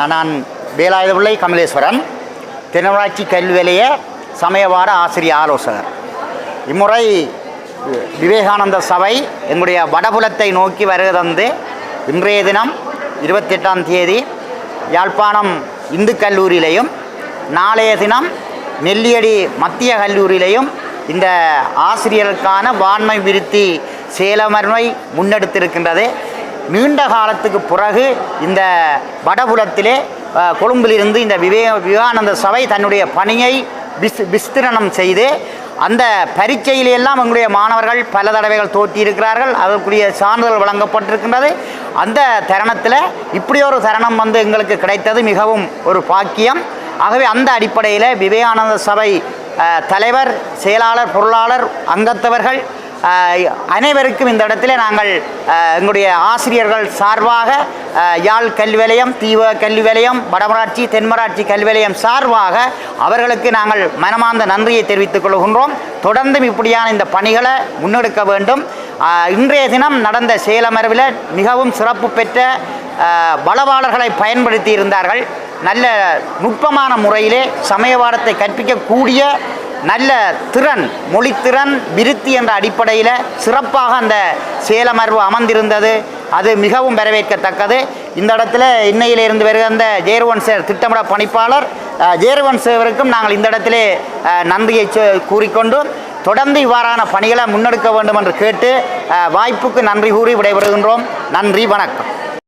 நான் வேலாயுதபிள்ளை கமலேஸ்வரன் தென்னவராட்சி கல்வியிலைய சமயவார ஆசிரியர் ஆலோசகர். இம்முறை விவேகானந்த சபை எங்களுடைய வடபுலத்தை நோக்கி வருகை தந்து இன்றைய தினம் இருபத்தெட்டாம் தேதி யாழ்ப்பாணம் இந்து கல்லூரியிலையும் நாளைய தினம் நெல்லியடி மத்திய கல்லூரியிலையும் இந்த ஆசிரியர்களுக்கான வான்மை விருத்தி சேலமர்மை முன்னெடுத்திருக்கின்றது. நீண்ட காலத்துக்கு பிறகு இந்த வடபுலத்திலே கொழும்பிலிருந்து இந்த விவே விவேகானந்த சபை தன்னுடைய பணியை விஸ் விஸ்திரணம் செய்து அந்த பரீட்சையிலெல்லாம் எங்களுடைய மாணவர்கள் பல தடவைகள் தோற்றியிருக்கிறார்கள் அதற்குரிய சான்றிதழ் வழங்கப்பட்டிருக்கின்றது. அந்த தருணத்தில் இப்படி ஒரு தருணம் வந்து எங்களுக்கு கிடைத்தது மிகவும் ஒரு பாக்கியம். ஆகவே அந்த அடிப்படையில் விவேகானந்த சபை தலைவர் செயலாளர் பொருளாளர் அங்கத்தவர்கள் அனைவருக்கும் இந்த இடத்திலே நாங்கள் எங்களுடைய ஆசிரியர்கள் சார்பாக யாழ் கல்வி தீவ கல்வி நிலையம் வடமராட்சி தென்மராட்சி கல்வி நிலையம் சார்பாக அவர்களுக்கு நாங்கள் மனமார்ந்த நன்றியை தெரிவித்துக் கொள்கின்றோம். தொடர்ந்தும் இப்படியான இந்த பணிகளை முன்னெடுக்க வேண்டும். இன்றைய தினம் நடந்த சேலமரவில் மிகவும் சிறப்பு பெற்ற வளவாளர்களை பயன்படுத்தி இருந்தார்கள். நல்ல நுட்பமான முறையிலே சமயவாடத்தை கற்பிக்கக்கூடிய நல்ல திறன் மொழித்திறன் விருத்தி என்ற அடிப்படையில் சிறப்பாக அந்த சேலமர்வு அமர்ந்திருந்தது. அது மிகவும் வரவேற்கத்தக்கது. இந்த இடத்துல இன்னையிலிருந்து வருகிற ஜேர்வன் சேர் திட்டமிட பணிப்பாளர் ஜேர்வன் சேவருக்கும் நாங்கள் இந்த இடத்திலே நன்றியை சொ- கூறிக்கொண்டு தொடர்ந்து இவ்வாறான பணிகளை முன்னெடுக்க வேண்டும் என்று கேட்டு வாய்ப்புக்கு நன்றி கூறி விடைபெறுகின்றோம். நன்றி வணக்கம்.